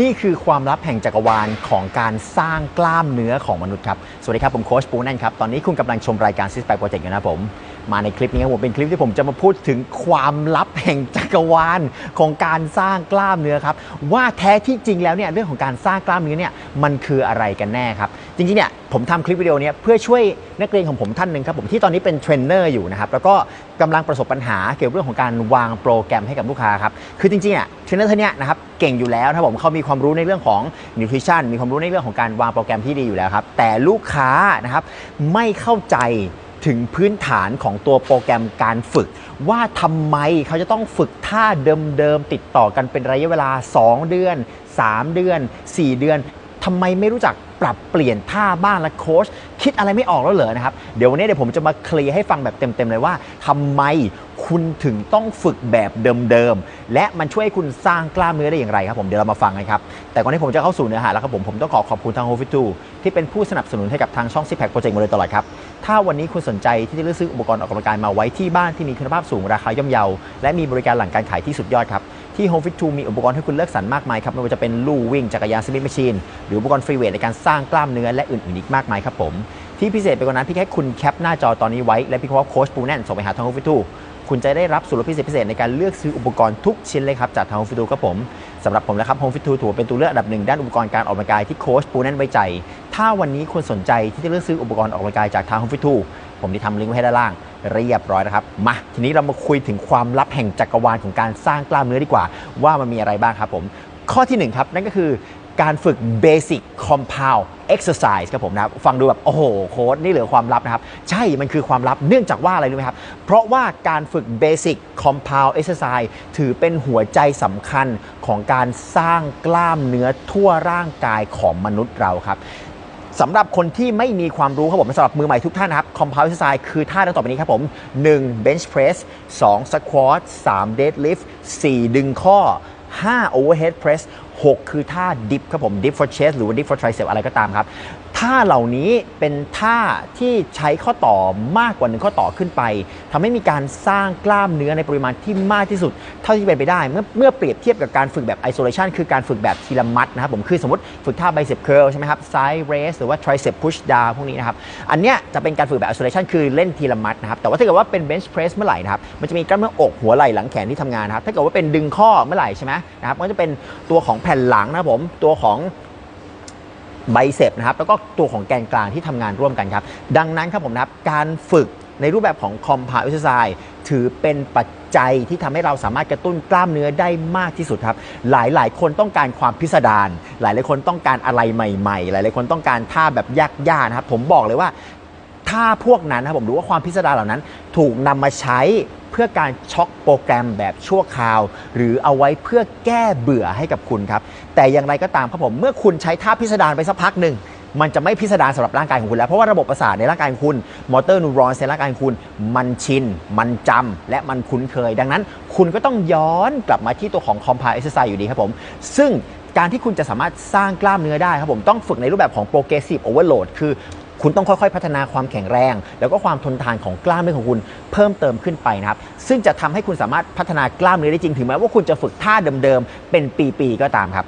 นี่คือความลับแห่งจักรวาลของการสร้างกล้ามเนื้อของมนุษย์ครับ สวัสดีครับ ผมโค้ชปูแน่นครับ ตอนนี้คุณกำลังชมรายการซิสแปโปรเจกต์อยู่นะผม มาในคลิปนี้ครับผมเป็นคลิปที่ผมจะมาพูดถึงความลับแห่งจักรวาลของการสร้างกล้ามเนื้อครับว่าแท้ที่จริงแล้วเนี่ยเรื่องของการสร้างกล้ามเนื้อเนี่ยมันคืออะไรกันแน่ครับจริงๆเนี่ยผมทำคลิปวิดีโอนี้เพื่อช่วยนักเรียนของผมท่านหนึ่งครับผมที่ตอนนี้เป็นเทรนเนอร์อยู่นะครับแล้วก็กำลังประสบปัญหาเกี่ยวกับเรื่องของการวางโปรแกรมให้กับลูกค้าครับคือจริงๆอะเทรนเนอร์ท่านเนี้ยนะครับเก่งอยู่แล้วนะครับผมเขามีความรู้ในเรื่องของนิวทริชั่นมีความรู้ในเรื่องของการวางโปรแกรมที่ดีอยู่แล้วครับแต่ลูกค้านะครับไม่เข้าใจ ถึงพื้นฐานของตัวโปรแกรมการฝึก ว่าทำไมเขาจะต้องฝึกท่าเดิมๆติดต่อกันเป็นระยะเวลา 2 เดือน 3 เดือน 4 เดือน ทำไมไม่รู้จักปรับเปลี่ยนท่าบ้างละโค้ชคิดอะไรไม่ออกแล้วเหรอนะครับเดี๋ยววันนี้เดี๋ยวผมจะมาเคลียร์ให้ฟังแบบเต็มๆเลยว่าทำไมคุณถึงต้องฝึกแบบเดิมๆและมันช่วยให้คุณสร้างกล้ามเนื้อได้อย่างไรครับผมเดี๋ยวเรามาฟังกันครับแต่ก่อนที่ผมจะเข้าสู่เนื้อหาแล้วครับผมผมต้องขอขอบคุณทาง h o f i t 2ที่เป็นผู้สนับสนุนให้กับทางช่อง Six Pack Project มาโดยตลอดครับถ้าวันนี้คุณสนใจที่จะเลือกซื้ออุปกรณ์ออกกำลังกายมาไว้ที่บ้านที่มีคุณภาพสูงราคาย่อมเยาและมีบริการหลังการขายที่สุดยอดครับ ที่ Home Fit 2มีอุปกรณ์ให้คุณเลือกสรรมากมายครับไม่ว่าจะเป็นลู่วิ่งจักรยานสมิธแมชชีนหรืออุปกรณ์ฟรีเวทในการสร้างกล้ามเนื้อและอื่นๆอีกมากมายครับผมที่พิเศษไปกว่านั้นพี่แค่คุณแคปหน้าจอตอนนี้ไว้และพี่ขาว่าโค้ชปูแน่นส่งไปหาทาง Home Fit 2คุณจะได้รับส่วนลดพิเศษพิเศษในการเลือกซื้ออุปกรณ์ทุกชิ้นเลยครับจากทาง Home Fit 2ครับผมสำหรับผมนะครับ Home Fit 2ถือเป็นตัวเลือกอันดับหนึ่งด้านอุปกรณ์การออกกำลังกายที่โค้ชปูแน่นไว้ใจ ถ้าวันนี้คุณสนใจที่จะเลือกซื้ออุปกรณ์ออกกำลังกายจากทาง Home Fit 2ผมได้ทำลิงก์ไว้ให้ด้านล่าง เรียบร้อยนะครับ มาทีนี้เรามาคุยถึงความลับแห่งจักรวาลของการสร้างกล้ามเนื้อดีกว่า ว่ามันมีอะไรบ้างครับผม ข้อทีหนึ่1ครับนั่นก็คือการฝึก Basic Compound Exercise ครับผมนะครับ ฟังดูแบบ โอ้โห โค้ดนี่เหลือความลับนะครับ ใช่มันคือความลับเนื่องจากว่าอะไรรู้ไหมครับ เพราะว่าการฝึก Basic Compound Exercise ถือเป็นหัวใจสำคัญของการสร้างกล้ามเนื้อทั่วร่างกายของมนุษย์เราครับ สำหรับคนที่ไม่มีความรู้ครับผมสำหรับมือใหม่ทุกท่านนะครับ compound exercise คือท่าดังต่อไปนี้ครับผม 1. bench press 2. squat 3. deadlift 4. ดึงข้อ 5. overhead press 6 คือท่า dip ครับผม dip for chest หรือว่า dip for tricep อะไรก็ตามครับ ท่าเหล่านี้เป็นท่าที่ใช้ข้อต่อมากกว่าหนึ่งข้อต่อขึ้นไปทำให้มีการสร้างกล้ามเนื้อในปริมาณที่มากที่สุด เท่าที่เป็นไปได้ เมื่อเมื่อเปรียบเทียบกับการฝึกแบบ isolation คือการฝึกแบบทีละมัดนะครับผมคือสมมติฝึกท่า bicep curl ใช่ไหมครับ side raise หรือว่า tricep push down พวกนี้นะครับอันเนี้ยจะเป็นการฝึกแบบ isolation คือเล่นทีละมัดนะครับแต่ว่าถ้าเกิดว่าเป็น bench press เมื่อไหร่นะครับมันจะมีกล้ามเนื้ออกหัวไหล่หลังแขนที่ทำงานนะครับถ้าเกิดว่าเป็นดึงข้อเมื่อไหร่ใช่ไหมนะครับมันก็จะเป็นตัวของแผ่นหลังนะครับผมตัวของ ไบเซปนะครับแล้วก็ตัวของแกนกลางที่ทำงานร่วมกันครับ ดังนั้นครับผมนะครับการฝึกในรูปแบบของ compound exercise ถือเป็นปัจจัยที่ทำให้เราสามารถกระตุ้นกล้ามเนื้อได้มากที่สุดครับ หลายหลายๆคนต้องการความพิสดารหลายหลายๆคนต้องการอะไรใหม่ๆ หลายหลายๆคนต้องการท่าแบบยากๆนะครับ ผมบอกเลยว่า ถ้าพวกนั้นนะครับผมรู้ว่าความพิสดารเหล่านั้น ถูกนำมาใช้ เพื่อการช็อกโปรแกรมแบบชั่วคราว หรือเอาไว้เพื่อแก้เบื่อให้กับคุณครับ แต่อย่างไรก็ตามครับผมเมื่อคุณใช้ท่าพิสดารไปสักพักหนึ่งมันจะไม่พิสดารสำหรับร่างกายของคุณแล้ว เพราะว่าระบบประสาทในร่างกายของคุณมอเตอร์นูรอนในร่างกายของคุณ มันชิน มันจำและมันคุ้นเคย ดังนั้น คุณก็ต้องย้อนกลับมาที่ตัวของ compound exercise อยู่ดีครับผม ซึ่งการที่คุณจะสามารถสร้างกล้ามเนื้อได้ครับผม ต้องฝึกในรูปแบบของ progressive overload คือ คุณต้องค่อยๆ พัฒนาความแข็งแรง แล้วก็ความทนทานของกล้ามเนื้อของคุณเพิ่มเติมขึ้นไปนะครับ ซึ่งจะทำให้คุณสามารถพัฒนากล้ามเนื้อได้จริงถึงแม้ว่าคุณจะฝึกท่าเดิมๆเป็นปีๆก็ตามครับ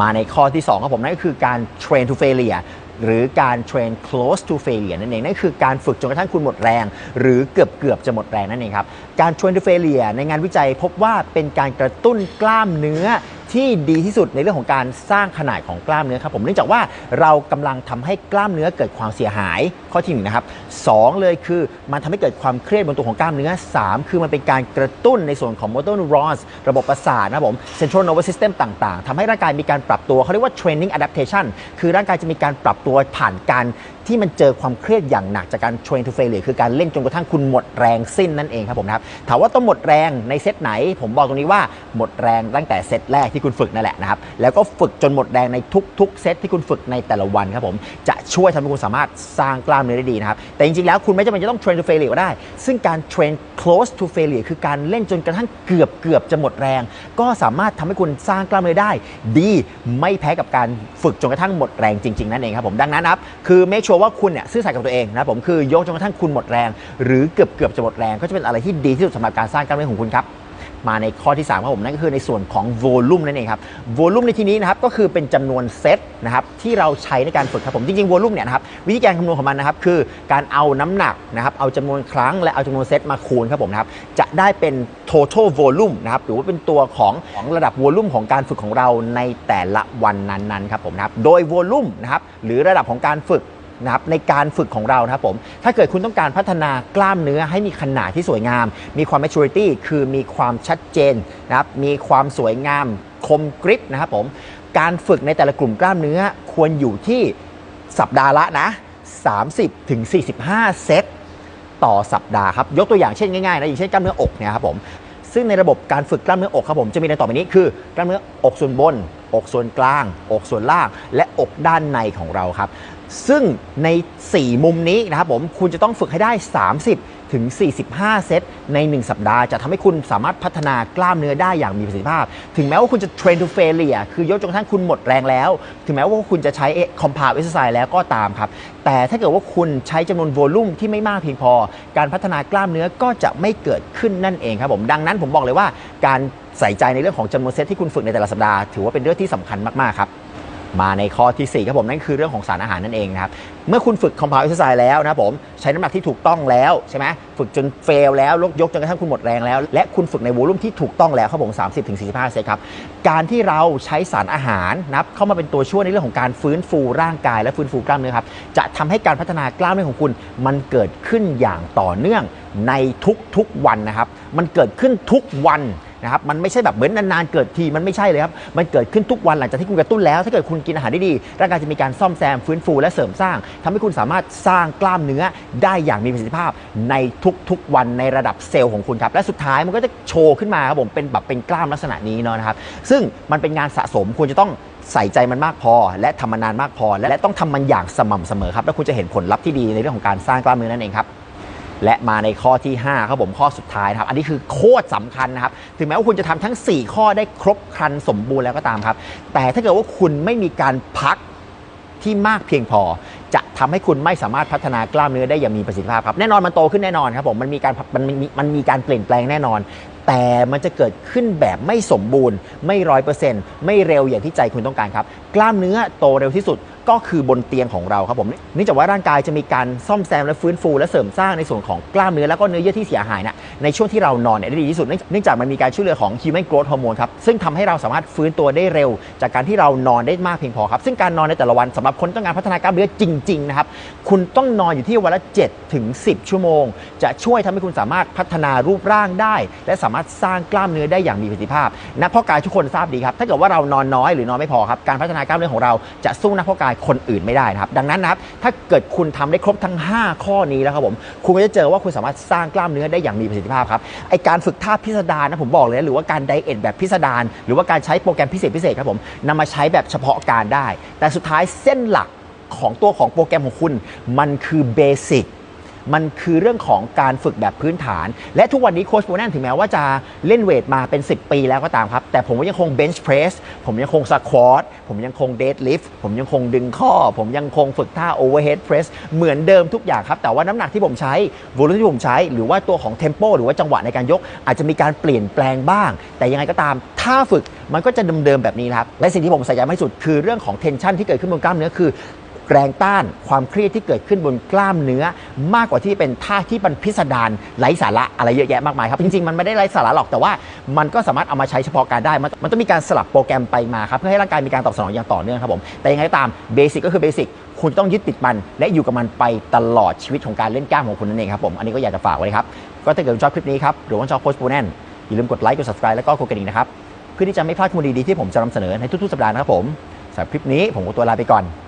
มาในข้อที่2ครับผมนั่นก็คือการ train to failure หรือการ train close to failure นั่นเองนั่นคือการฝึกจนกระทั่งคุณหมดแรง หรือเกือบเกือบจะหมดแรงนั่นเองครับ การ train to failure ในงานวิจัยพบว่าเป็นการกระตุ้นกล้ามเนื้อ ที่ดีที่สุดในเรื่องของการสร้างขนาดของกล้ามเนื้อครับผมเนื่องจากว่าเรากำลังทำให้กล้ามเนื้อเกิดความเสียหายข้อที่หนึ่งนะครับสองเลยคือมันทำให้เกิดความเครียดบนตัวของกล้ามเนื้อสามคือมันเป็นการกระตุ้นในส่วนของ motor neurons ระบบประสาทนะครับผม central nervous system ต่างๆทำให้ร่างกายมีการปรับตัวเขาเรียกว่า training adaptation คือร่างกายจะมีการปรับตัวผ่านการ ที่มันเจอความเครียดอย่างหนักจากการ train to failure คือการเล่นจนกระทั่งคุณหมดแรงสิ้นนั่นเองครับผมนะครับถามว่าต้องหมดแรงในเซตไหน ผมบอกตรงนี้ว่าหมดแรงตั้งแต่เซตแรกที่คุณฝึกนั่นแหละนะครับแล้วก็ฝึกจนหมดแรงในทุกๆเซตที่คุณฝึกในแต่ละวันครับผมจะช่วยทำให้คุณสามารถสร้างกล้ามเนื้อได้ดีนะครับแต่จริงๆแล้วคุณไม่จำเป็นจะต้อง train to failure ก็ได้ ซึ่งการ train close to failure คือการเล่นจนกระทั่งเกือบเกือบจะหมดแรง ก็สามารถทำให้คุณสร้างกล้ามเนื้อได้ ดีไม่แพ้กับการฝึกจนกระทั่งหมดแรงจริง ๆ นั่นเองครับผมดังนั้นครับคือ make sure ว่าคุณเนี่ยซื่อสัตย์กับตัวเองนะผมคือยกจนกระทั่งคุณหมดแรง หรือเกือบเกือบจะหมดแรง ก็จะเป็นอะไรที่ดีที่สุดสำหรับการสร้างกล้ามเนื้อของคุณครับมาในข้อที่3ครับผมนั่นก็คือในส่วนของโวลูมนั่นเองครับโวลูมในที่นี้นะครับก็คือเป็นจำนวนเซตนะครับที่เราใช้ในการฝึกครับผมจริงๆโวลูมเนี่ยนะครับวิธีการคำนวณของมันนะครับคือการเอาน้ำหนักนะครับเอาจำนวนครั้งและเอาจำนวนเซตมาคูณครับผมนะครับจะได้เป็น total volume นะครับหรือว่าเป็นตัวของของระดับโวลูมของการฝึกของเราในแต่ละวันนั้นๆครับผมนะครับโดยโวลูมนะครับหรือระดับของการฝึก นะครับในการฝึกของเรานะครับผม ถ้าเกิดคุณต้องการพัฒนากล้ามเนื้อให้มีขนาดที่สวยงาม มีความ maturity คือมีความชัดเจนนะครับ มีความสวยงามคมกริบนะครับผม การฝึกในแต่ละกลุ่มกล้ามเนื้อควรอยู่ที่สัปดาห์ละนะ30ถึง45 เซตต่อสัปดาห์ครับ ยกตัวอย่างเช่นง่ายๆนะอย่างเช่นกล้ามเนื้ออกเนี่ยครับผมซึ่งในระบบการฝึกกล้ามเนื้ออกครับผมจะมีในต่อไปนี้คือกล้ามเนื้ออกส่วนบน อกส่วนกลาง อกส่วนล่าง และอกด้านในของเราครับ ซึ่งใน 4 มุมนี้นะครับผมคุณจะต้องฝึกให้ได้ 30 ถึง 45 เซตใน 1 สัปดาห์ จะทำให้คุณสามารถพัฒนากล้ามเนื้อได้อย่างมีประสิทธิภาพ ถึงแม้ว่าคุณจะ train to failure คือยกจนกระทั่งคุณหมดแรงแล้ว ถึงแม้ว่าคุณจะใช้ compound exercise แล้วก็ตามครับ แต่ถ้าเกิดว่าคุณใช้จำนวนโวลูมที่ไม่มากเพียงพอ การพัฒนากล้ามเนื้อก็จะไม่เกิดขึ้นนั่นเองครับผมดังนั้นผมบอกเลยว่าการใส่ใจในเรื่องของจำนวนเซตที่คุณฝึกในแต่ละสัปดาห์ถือว่าเป็นเรื่องที่สำคัญมากๆครับ มาในข้อที่ 4 ครับผม นั่นคือเรื่องของสารอาหารนั่นเองนะครับ เมื่อคุณฝึก compound exercise แล้วนะผมใช้น้ำหนักที่ถูกต้องแล้วใช่ไหมฝึกจนเฟลแล้วลกยกจนกระทั่งคุณหมดแรงแล้ว และคุณฝึกในโวลูมที่ถูกต้องแล้วครับผม30-45เซตครับการที่เราใช้สารอาหารนับเข้ามาเป็นตัวช่วยในเรื่องของการฟื้นฟูร่างกายและฟื้นฟูกล้ามเนื้อครับจะทำให้การพัฒนากล้ามเนื้อของคุณ มันเกิดขึ้นอย่างต่อเนื่องในทุกๆวันนะครับ มันเกิดขึ้นทุกวัน นะครับมันไม่ใช่แบบเหมือนนานๆเกิดทีมันไม่ใช่เลยครับมันเกิดขึ้นทุกวันหลังจากที่คุณกระตุ้นแล้ว ถ้าเกิดคุณกินอาหารได้ดีร่างกายจะมีการซ่อมแซมฟื้นฟูและเสริมสร้างทำให้คุณสามารถสร้างกล้ามเนื้อได้อย่างมีประสิทธิภาพในทุกๆวันในระดับเซลล์ของคุณครับและสุดท้ายมันก็จะโชว์ขึ้นมาครับผมเป็นแบบเป็นกล้ามลักษณะนี้เนาะนะครับซึ่งมันเป็นงานสะสมควรจะต้องใส่ใจมันมากพอ และทำมันนานมากพอ และต้องทำมันอย่างสม่ำเสมอครับ แล้วคุณจะเห็นผลลัพธ์ที่ดีในเรื่องของการสร้างกล้ามเนื้อนั่นเองครับ และมาในข้อที่5ครับผมข้อสุดท้ายครับ อันนี้คือโคตรสำคัญนะครับ ถึงแม้ว่าคุณจะทำทั้ง 4 ข้อได้ครบครันสมบูรณ์แล้วก็ตามครับ แต่ถ้าเกิดว่าคุณไม่มีการพักที่มากเพียงพอ จะทำให้คุณไม่สามารถพัฒนากล้ามเนื้อได้อย่างมีประสิทธิภาพครับแน่นอนมันโตขึ้นแน่นอนครับผมมันมีการมันมีมันมีการเปลี่ยนแปลงแน่นอน แต่มันจะเกิดขึ้นแบบไม่สมบูรณ์ ไม่ร้อยเปอร์เซ็นต์ไม่เร็วอย่างที่ใจคุณต้องการครับ กล้ามเนื้อโตเร็วที่สุด ก็คือบนเตียงของเราครับผมเนื่องจากว่าร่างกายจะมีการซ่อมแซมและฟื้นฟู และเสริมสร้างในส่วนของกล้ามเนื้อแล้วก็เนื้อเยื่อที่เสียหายนะในช่วงที่เรานอนเนี่ยได้ดีที่สุด เนื่องจากมันมีการช่วยเหลือของ human growth hormone ครับซึ่งทำให้เราสามารถฟื้นตัวได้เร็ว จากการที่เรานอนได้มากเพียงพอครับซึ่งการนอนในแต่ละวันสำหรับคนต้องการพัฒนากล้ามเนื้อจริงๆนะครับคุณต้องนอนอยู่ที่วันละ7ถึง10 ชั่วโมง จะช่วยทำให้คุณสามารถพัฒนารูปร่างได้ และสามารถสร้างกล้ามเนื้อได้อย่างมีประสิทธิภาพนักพาะกายทุกคนทราบดีครับถ้าเกิดว่าเรานอนน้อยหรือนอนไม่พอครับการพัฒนากล้ามเนื้อของเราจะสู้นักพาะกายคนอื่นไม่ได้นะครับ ดังนั้นนะครับถ้าเกิดคุณทำได้ครบทั้ง 5 ข้อนี้แล้วครับผมคุณก็จะเจอว่าคุณสามารถสร้างกล้ามเนื้อได้อย่างมีประสิทธิภาพครับไอการฝึกท่าพิสดารนะผมบอกเลยนะหรือว่าการไดเอทแบบพิสดารหรือว่าการใช้โปรแกรมพิเศษพิเศษครับผมนำมาใช้แบบเฉพาะการได้ แต่สุดท้ายเส้นหลักของตัวของโปรแกรมของคุณ มันคือเบสิก มันคือเรื่องของการฝึกแบบพื้นฐาน และทุกวันนี้โค้ชโบนันถึงแม้ว่าจะเล่นเวทมาเป็น 10 ปีแล้วก็ตามครับ แต่ผมก็ยังคงเบนช์เพรสผมยังคงสควอตผมยังคงเดดลิฟต์ผมยังคงดึงข้อ ผมยังคงฝึกท่าโอเวอร์เฮดเพรสเหมือนเดิมทุกอย่างครับ แต่ว่าน้ำหนักที่ผมใช้วอลุ่มที่ผมใช้ หรือว่าตัวของเทมโปหรือว่าจังหวะในการยก อาจจะมีการเปลี่ยนแปลงบ้าง แต่ยังไงก็ตามท่าฝึกมันก็จะเดิมๆแบบนี้ครับและสิ่งที่ผมใส่ใจมากที่สุดคือเรื่องของเทนชันที่เกิดขึ้นบนกล้ามเนื้อคือ แรงต้านความเครียดที่เกิดขึ้นบนกล้ามเนื้อ มากกว่าที่เป็นท่าที่มันพิสดารไร้สาระอะไรเยอะแยะมากมายครับจริงๆมันไม่ได้ไร้สาระหรอกแต่ว่า มันก็สามารถเอามาใช้เฉพาะการได้ มันต้องมีการสลับโปรแกรมไปมาครับเพื่อให้ร่างกายมีการตอบสนองอย่างต่อเนื่องครับผมแต่ยังไงก็ตามเบสิกก็คือเบสิกคุณต้องยึดติดมัน และอยู่กับมันไปตลอดชีวิตของการเล่นกล้ามของคุณนั่นเองครับผมอันนี้ก็อยากจะฝากไว้ครับก็ถ้าเกิดชอบคลิปนี้ครับหรือว่าชอบโค้ชปูแนนอย่าลืมกดไลค์กด subscribe แล้วก็กดกระดิ่งนะครับเพื่อที่จะไม่พลาดข้อมูลดีๆที่ผมจะนำเสนอในทุกๆสัปดาห์นะครับผมสำหรับคลิปนี้ผมก็ตัวลาไปก่อนจะ